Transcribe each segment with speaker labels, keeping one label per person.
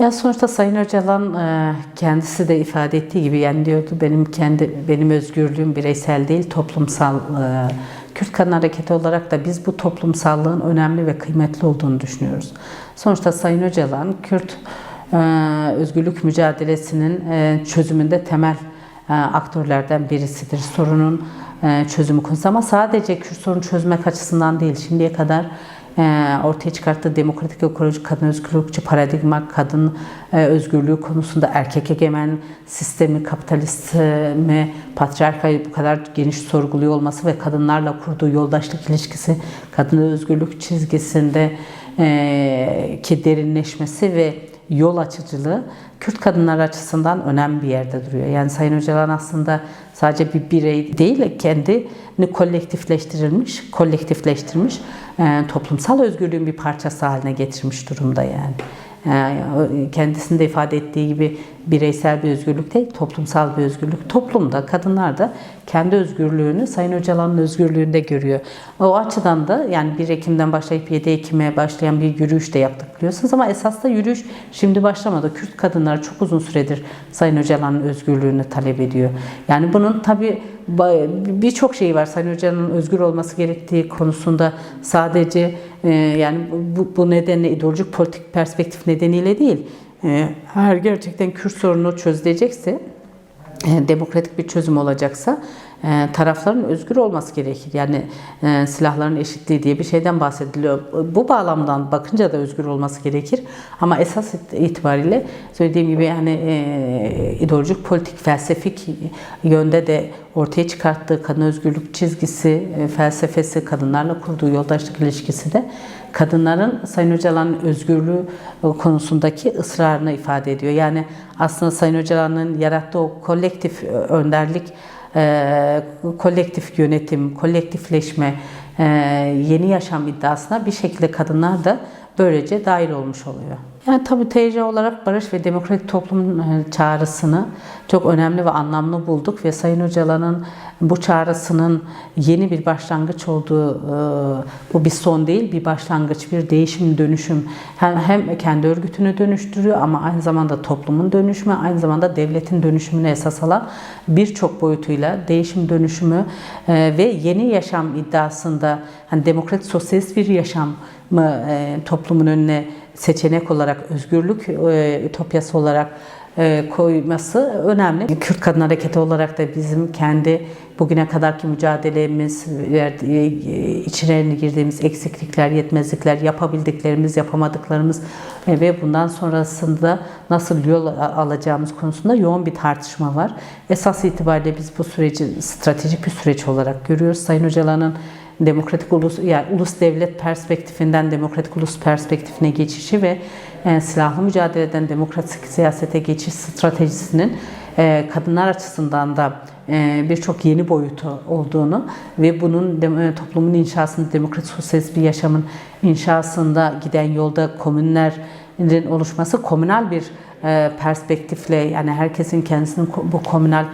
Speaker 1: Ya sonuçta Sayın Öcalan e, kendisi de ifade ettiği gibi yani diyordu benim kendi benim özgürlüğüm bireysel değil toplumsal e, Kürt Kadın Hareketi olarak da biz bu toplumsallığın önemli ve kıymetli olduğunu düşünüyoruz. Sonuçta Sayın Öcalan Kürt e, özgürlük mücadelesinin çözümünde temel aktörlerden birisidir. Sorunun çözümü konusu ama sadece Kürt sorunu çözmek açısından değil şimdiye kadar ortaya çıkarttığı demokratik ekolojik kadın özgürlükçü paradigma, kadın e, özgürlüğü konusunda erkek egemen sistemi, kapitalizmi, patriarkayı bu kadar geniş sorguluyor olması ve kadınlarla kurduğu yoldaşlık ilişkisi, kadın özgürlük çizgisinde e, ki derinleşmesi ve yol açıcılığı Kürt kadınlar açısından önemli bir yerde duruyor. Yani Sayın Öcalan aslında sadece bir birey değil, kendini kolektifleştirilmiş, kolektifleştirmiş, e, toplumsal özgürlüğün bir parçası haline getirmiş durumda yani. E, kendisinde ifade ettiği gibi bireysel bir özgürlük değil, toplumsal bir özgürlük. Toplumda, kadınlar da kendi özgürlüğünü Sayın Öcalan'ın özgürlüğünde görüyor. O açıdan da yani 1 Ekim'den başlayıp 7 Ekim'e başlayan bir yürüyüş de yaptık biliyorsunuz ama esas da yürüyüş şimdi başlamadı. Kürt kadınlar çok uzun süredir Sayın Öcalan'ın özgürlüğünü talep ediyor. Yani bunun tabii birçok şeyi var. Sayın Öcalan'ın özgür olması gerektiği konusunda sadece e, yani bu, bu nedenle ideolojik politik perspektif nedeniyle değil. E, eğer gerçekten Kürt sorunu çözülecekse demokratik bir çözüm olacaksa e, tarafların özgür olması gerekir. Yani e, silahların eşitliği diye bir şeyden bahsediliyor. Bu bağlamdan bakınca da özgür olması gerekir. Ama esas itibariyle söylediğim gibi yani ideolojik, politik, felsefik yönde de ortaya çıkarttığı kadın özgürlük çizgisi, felsefesi, kadınlarla kurduğu yoldaşlık ilişkisi de kadınların Sayın Öcalan'ın özgürlüğü konusundaki ısrarını ifade ediyor. Yani aslında Sayın Öcalan'ın yarattığı o kolektif önderlik, e, kolektif yönetim, kolektifleşme, e, yeni yaşam iddiasına bir şekilde kadınlar da böylece dahil olmuş oluyor. Yani tabii TC olarak barış ve demokratik toplum e, çağrısını çok önemli ve anlamlı bulduk ve Sayın Öcalan'ın bu çağrısının yeni bir başlangıç olduğu, e, bu bir son değil, bir başlangıç, bir değişim, dönüşüm. Hem, hem kendi örgütünü dönüştürüyor ama aynı zamanda toplumun dönüşümü, aynı zamanda devletin dönüşümüne esas alan birçok boyutuyla değişim dönüşümü e, ve yeni yaşam iddiasında hani demokratik sosyalist bir yaşam mı toplumun önüne seçenek olarak özgürlük e, ütopyası olarak e, koyması önemli. Kürt Kadın Hareketi olarak da bizim kendi bugüne kadarki mücadelemiz, e, içine girdiğimiz eksiklikler, yetmezlikler, yapabildiklerimiz, yapamadıklarımız ve bundan sonrasında nasıl yol alacağımız konusunda yoğun bir tartışma var. Esas itibariyle biz bu süreci stratejik bir süreç olarak görüyoruz. Sayın Öcalan'ın demokratik ulus yani ulus devlet perspektifinden demokratik ulus perspektifine geçişi ve e, silahlı mücadeleden demokratik siyasete geçiş stratejisinin e, kadınlar açısından da e, birçok yeni boyutu olduğunu ve bunun de, e, toplumun inşasında demokratik sosyalist bir yaşamın inşasında giden yolda komünlerin oluşması komünal bir e, perspektifle yani herkesin kendisinin bu komünal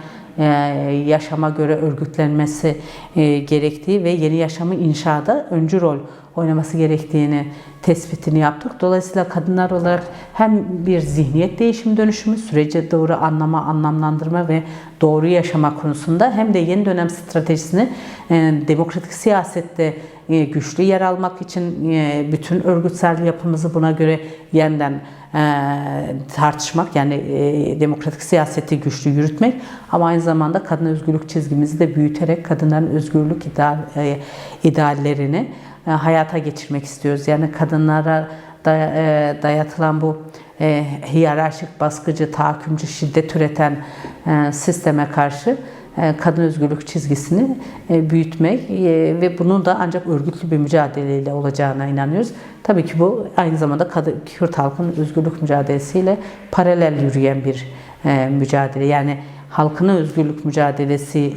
Speaker 1: yaşama göre örgütlenmesi e, gerektiği ve yeni yaşamı inşada öncü rol oynaması gerektiğini tespitini yaptık. Dolayısıyla kadınlar olarak hem bir zihniyet değişim dönüşümü, sürece doğru anlama, anlamlandırma ve doğru yaşama konusunda hem de yeni dönem stratejisini e, demokratik siyasette güçlü yer almak için bütün örgütsel yapımızı buna göre yeniden tartışmak yani demokratik siyaseti güçlü yürütmek ama aynı zamanda kadın özgürlük çizgimizi de büyüterek kadınların özgürlük ideal, ideallerini hayata geçirmek istiyoruz. Yani kadınlara dayatılan bu hiyerarşik, baskıcı, tahakkümcü, şiddet üreten sisteme karşı e, kadın özgürlük çizgisini e, büyütmek e, ve bunun da ancak örgütlü bir mücadeleyle olacağına inanıyoruz. Tabii ki bu aynı zamanda Kürt halkının özgürlük mücadelesiyle paralel yürüyen bir mücadele. Yani halkının özgürlük mücadelesi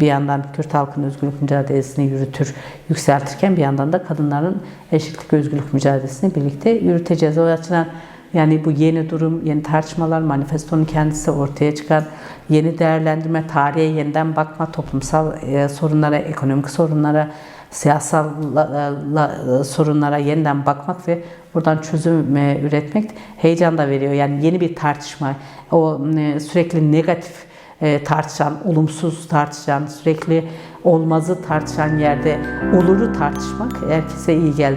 Speaker 1: bir yandan Kürt halkının özgürlük mücadelesini yürütür, yükseltirken bir yandan da kadınların eşitlik özgürlük mücadelesini birlikte yürüteceğiz. O açıdan yani bu yeni durum, yeni tartışmalar, manifestonun kendisi ortaya çıkan yeni değerlendirme, tarihe yeniden bakma, toplumsal e, sorunlara, ekonomik sorunlara siyasal la- la- sorunlara yeniden bakmak ve buradan çözüm e, üretmek heyecan da veriyor. Yani yeni bir tartışma, o e, sürekli negatif e, tartışan, olumsuz tartışan, sürekli olmazı tartışan yerde oluru tartışmak herkese iyi geldi.